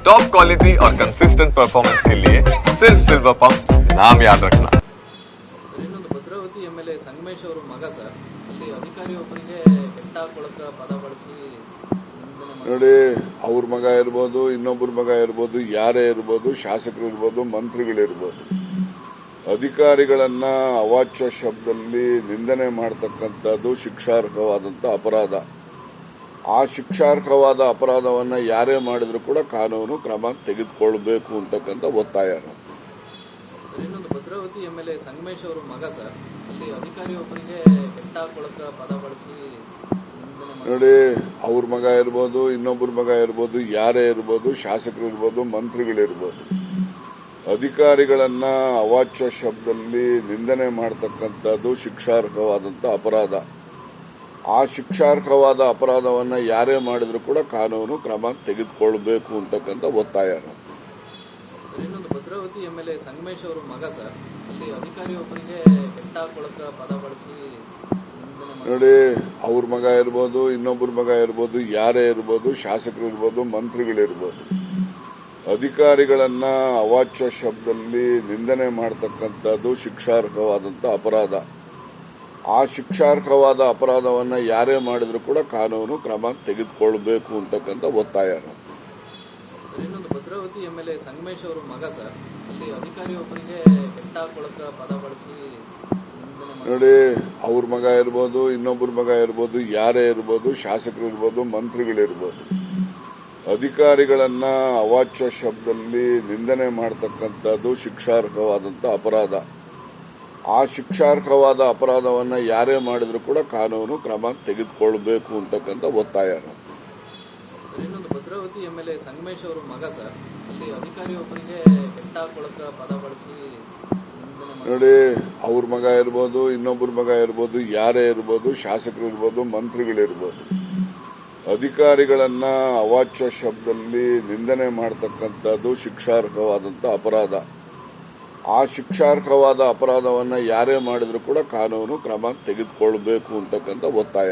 Top quality और consistent performance के लिए सिर्फ सिल्वर पंप नाम याद रखना ಸರ್, ಇನ್ನೊಂದು Bhadravati M L A Sangamesh ಅವರು ಮಗ ಸರ್ ಅಲ್ಲಿ ಅಧಿಕಾರಿಯೊಬ್ಬರಿಗೆ ಕೆಟ್ಟ ಕೊಳಕ ಪದ ಬಳಸಿ ನಿಂದನೆ ಮಾಡಿ ನೋಡಿ ಅವ್ರ ಮಗ ಇರ್ಬೋದು ಇನ್ನೊಬ್ಬರ ಮಗ ಇರ್ಬೋದು ಯಾರೇ ಇರ್ಬೋದು ಶಾಸಕರು ಇರ್ಬೋದು ಮಂತ್ರಿಗಳಿರ್ಬೋದು ಅಧಿಕಾರಿಗಳನ್ನ ಅವಾಚ್ಯ ಶಬ್ದದಲ್ಲಿ ನಿಂದನೆ ಮಾಡ್ತಕ್ಕಂಥದ್ದು ಶಿಕ್ಷಾರ್ಹವಾದಂಥ ಅಪರಾಧ ಆ ಶಿಕ್ಷಾರ್ಹವಾದ ಅಪರಾಧವನ್ನ ಯಾರೇ ಮಾಡಿದ್ರು ಕೂಡ ಕಾನೂನು ಕ್ರಮ ತೆಗೆದುಕೊಳ್ಬೇಕು ಅಂತಕ್ಕಂಥ ಒತ್ತಾಯ ಇನ್ನೊಂದು Bhadravati M L A Sangamesh ಅವರು ಮಗ ಸರ್ ಅಲ್ಲಿ ಅಧಿಕಾರಿಯೊಬ್ಬರಿಗೆ ಕೆಟ್ಟ ಕೊಳಕ ಪದ ಬಳಸಿ ನೋಡಿ ಅವ್ರ ಮಗ ಇರ್ಬೋದು ಇನ್ನೊಬ್ಬರ ಮಗ ಇರ್ಬೋದು ಯಾರೇ ಇರ್ಬೋದು ಶಾಸಕರು ಇರ್ಬೋದು ಮಂತ್ರಿಗಳಿರ್ಬೋದು. ಅಧಿಕಾರಿಗಳನ್ನ ಅವಾಚ್ಯ ಶಬ್ದದಲ್ಲಿ ನಿಂದನೆ ಮಾಡತಕ್ಕಂಥದ್ದು ಶಿಕ್ಷಾರ್ಹವಾದಂಥ ಅಪರಾಧ. ಆ ಶಿಕ್ಷಾರ್ಹವಾದ ಅಪರಾಧವನ್ನ ಯಾರೇ ಮಾಡಿದ್ರು ಕೂಡ ಕಾನೂನು ಕ್ರಮ ತೆಗೆದುಕೊಳ್ಬೇಕು ಅಂತಕ್ಕಂಥ ಒತ್ತಾಯ. ಇನ್ನೊಂದು Bhadravati M L A Sangamesh ಅವರು ಮಗ ಸರ್ ಅಲ್ಲಿ ಅಧಿಕಾರಿಯೊಬ್ಬರಿಗೆ ಕೆಟ್ಟ ಕೊಳಕ ಪದ ಬಳಸಿ ನೋಡಿ ಅವ್ರ ಮಗ ಇರ್ಬೋದು ಇನ್ನೊಬ್ಬರ ಮಗ ಇರ್ಬೋದು ಯಾರೇ ಇರ್ಬೋದು ಶಾಸಕರು ಇರ್ಬೋದು ಮಂತ್ರಿಗಳಿರ್ಬೋದು. ಅಧಿಕಾರಿಗಳನ್ನ ಅವಾಚ್ಯ ಶಬ್ದದಲ್ಲಿ ನಿಂದನೆ ಮಾಡತಕ್ಕಂಥದ್ದು ಶಿಕ್ಷಾರ್ಹವಾದಂಥ ಅಪರಾಧ. ಆ ಶಿಕ್ಷಾರ್ಹವಾದ ಅಪರಾಧವನ್ನ ಯಾರೇ ಮಾಡಿದ್ರು ಕೂಡ ಕಾನೂನು ಕ್ರಮ ತೆಗೆದುಕೊಳ್ಬೇಕು ಅಂತಕ್ಕಂಥ ಒತ್ತಾಯ ಇನ್ನೊಂದು Bhadravati M L A Sangamesh ಅವರು ಮಗ ಸರ್ ಅಲ್ಲಿ ಅಧಿಕಾರಿಯೊಬ್ಬರಿಗೆ ಕೆಟ್ಟ ಕೊಳಕ ಪದ ಬಳಸಿ ಮಾಡಿ ನೋಡಿ ಅವ್ರ ಮಗ ಇರ್ಬೋದು ಇನ್ನೊಬ್ಬರ ಮಗ ಇರ್ಬೋದು ಯಾರೇ ಇರ್ಬೋದು ಶಾಸಕರು ಇರ್ಬೋದು ಮಂತ್ರಿಗಳಿರ್ಬೋದು. ಅಧಿಕಾರಿಗಳನ್ನ ಅವಾಚ್ಯ ಶಬ್ದದಲ್ಲಿ ನಿಂದನೆ ಮಾಡತಕ್ಕಂಥದ್ದು ಶಿಕ್ಷಾರ್ಹವಾದಂಥ ಅಪರಾಧ. ಆ ಶಿಕ್ಷಾರ್ಹವಾದ ಅಪರಾಧವನ್ನ ಯಾರೇ ಮಾಡಿದ್ರು ಕೂಡ ಕಾನೂನು ಕ್ರಮ ತೆಗೆದುಕೊಳ್ಬೇಕು ಅಂತಕ್ಕಂಥ ಒತ್ತಾಯ. ಇನ್ನೊಂದು Bhadravati M L A Sangamesh ಅವರು ಮಗ ಸರ್ ಅಲ್ಲಿ ಅಧಿಕಾರಿಯೊಬ್ಬರಿಗೆ ಕೆಟ್ಟ ಕೊಳಕ ಪದ ಬಳಸಿ ಮಾಡಿ ನೋಡಿ ಅವ್ರ ಮಗ ಇರ್ಬೋದು ಇನ್ನೊಬ್ಬರ ಮಗ ಇರ್ಬೋದು ಯಾರೇ ಇರ್ಬೋದು ಶಾಸಕರು ಇರ್ಬೋದು ಮಂತ್ರಿಗಳಿರ್ಬೋದು. ಅಧಿಕಾರಿಗಳನ್ನ ಅವಾಚ್ಯ ಶಬ್ದದಲ್ಲಿ ನಿಂದನೆ ಮಾಡತಕ್ಕಂಥದ್ದು ಶಿಕ್ಷಾರ್ಹವಾದಂಥ ಅಪರಾಧ. ಆ ಶಿಕ್ಷಾರ್ಹವಾದ ಅಪರಾಧವನ್ನ ಯಾರೇ ಮಾಡಿದರೂ ಕೂಡ ಕಾನೂನು ಕ್ರಮ ತೆಗೆದುಕೊಳ್ಬೇಕು ಅಂತಕ್ಕಂಥ ಒತ್ತಾಯ